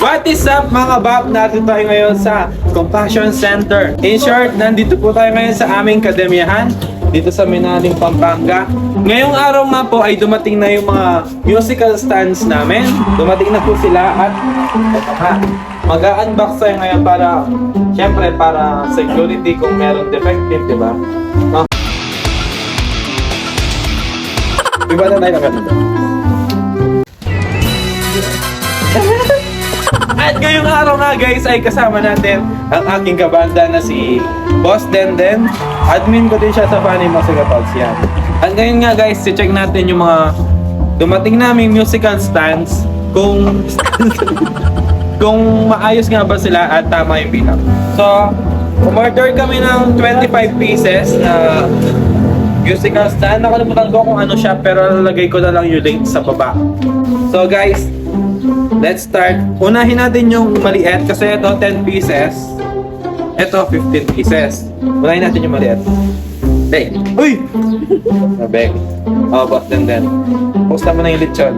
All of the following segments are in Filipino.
What is up mga bab? Natin tayo ngayon sa Compassion Center. In short, nandito po tayo ngayon sa aming kademyahan dito sa Minaling, Pampanga. Ngayong araw nga po ay dumating na yung mga musical stands namin. Dumating na po sila at nga, mag-unbox tayo ngayon para syempre para security kung meron defective, di ba? Ah. Iba na tayo na At ngayong araw nga guys ay kasama natin ang aking kabanda na si Boss Denden. Admin ko din siya sa Funny Musical Talks yan. At ngayon nga guys, check natin yung mga dumating naming musical stands kung kung maayos nga ba sila at tama yung bilang. So, umorder kami ng 25 pieces na musical stand. Nakalimutan ko kung ano siya pero lalagay ko na lang yung link sa baba. So guys, Let's start. Unahin natin yung maliit kasi ito 10 pieces. Ito 15 pieces. Unahin natin yung maliit. Beg. Uy! Ah, Beg. Oh, boss din din. Posta mo na yung lechon.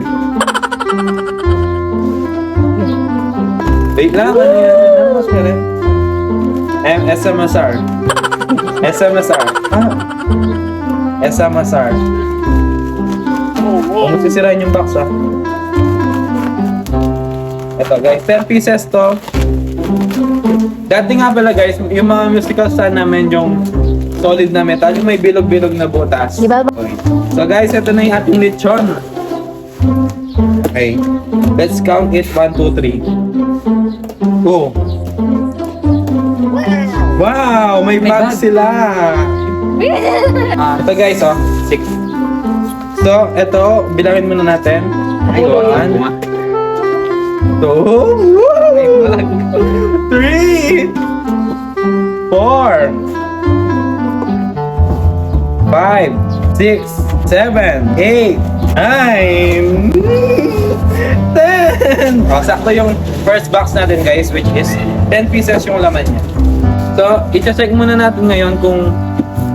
Wait lang. Ano yan? Ano mas meron? M SMSR. SMSR. Ah. SMSR. Kung sisirain yung box ah. Ito guys, 10 pieces to. Dati nga pala guys, yung mga musical stand namin yung solid na metal, yung may bilog-bilog na butas. Di ba? Okay. So guys, ito na yung ating lechon. Okay. Let's count it. 1, 2, 3. Oh. Wow! May, May bag bag. sila. Ah, ito guys, oh. 6. So, ito, bilangin muna natin. Ay, One, two, three, four, five, six, seven, eight, nine, ten. Oh, sakto yung first box natin guys, which is 10 pieces yung laman niya. So, i-check muna natin ngayon kung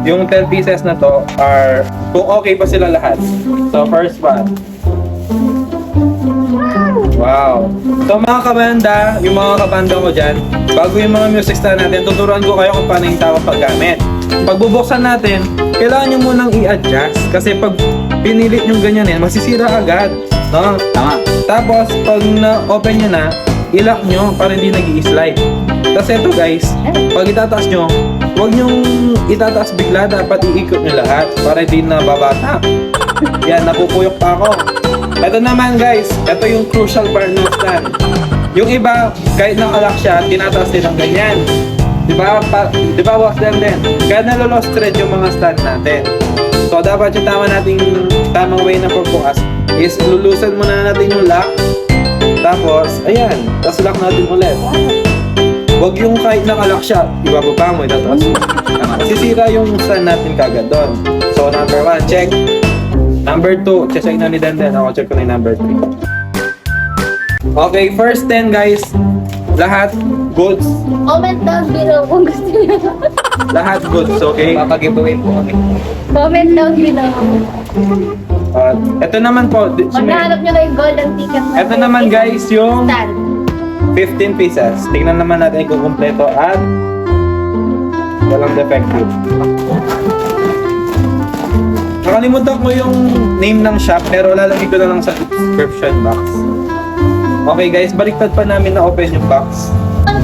yung 10 pieces na to are kung okay pa sila lahat. So, first one. Wow. So mga kabanda, yung mga kabanda ko dyan, bago yung mga music star natin, tuturuan ko kayo kung paano yung tamang paggamit. Pag bubuksan natin, kailangan nyo munang i-adjust. Kasi pag pinilit nyo ganyan yan, masisira agad. No? Tama. Tapos, pag na-open nyo na, ilock nyo para hindi nag slide Tapos ito guys, pag itataas nyo, huwag nyong itataas bigla, dapat iikot nyo lahat para hindi na babata. Yan, napupuyok pa ako. Ito naman guys, ito yung crucial part ng stand. Yung iba, kahit nakalak siya, tinataas din ng ganyan. Di ba? Pa, di ba, was them din? Kaya nalolost thread yung mga stand natin. So, dapat yung tama nating tamang way na pagbukas is lulusan muna natin yung lock. Tapos, ayan, tapos lock natin ulit. Huwag yung kahit nakalak siya, ibababa mo, itataas mo. Masisira yung stand natin kagad doon. So, number one, check. Number 2, check na ni Denden. Ako check ko na yung number 3. Okay, first 10 guys. Lahat goods. Comment down below kung gusto niyo. Lahat goods, okay? Papag-giveaway po kami. Comment down below. Uh, ito naman po. di- niyo na yung golden ticket na Ito naman guys, yung stand. 15 pieces. Tingnan naman natin kung kumpleto at walang defective. Nakalimutan ko yung name ng shop pero lalagay ko na lang sa description box. Okay guys, baliktad pa namin na open yung box.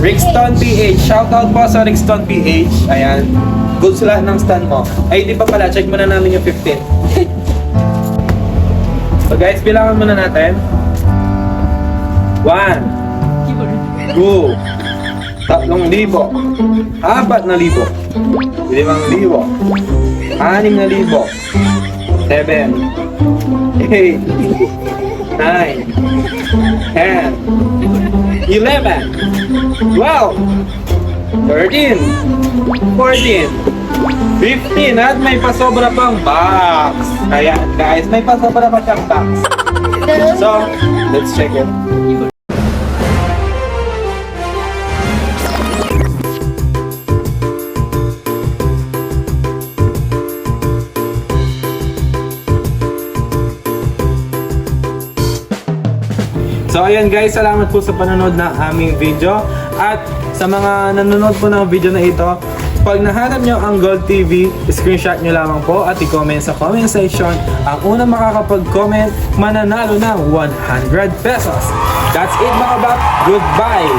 Rickston PH. Shoutout po sa Rickston PH. Ayan. Good sila ng stand mo. Ay, di pa pala. Check muna namin yung 15. so guys, bilangan muna natin. 1 Two. Tatlong libo. Apat na libo. Limang libo. Anim na libo. Seven. Eight. Nine. Ten. Eleven. Twelve. Thirteen. Fourteen. Fifteen. At may pasobra pang box. Kaya guys, may pasobra pa siyang box. So, let's check it. So ayan guys, salamat po sa panonood ng aming video. At sa mga nanonood po ng video na ito, pag nahanap nyo ang Gold TV, screenshot nyo lamang po at i-comment sa comment section. Ang unang makakapag-comment, mananalo ng 100 pesos. That's it mga bak. Goodbye!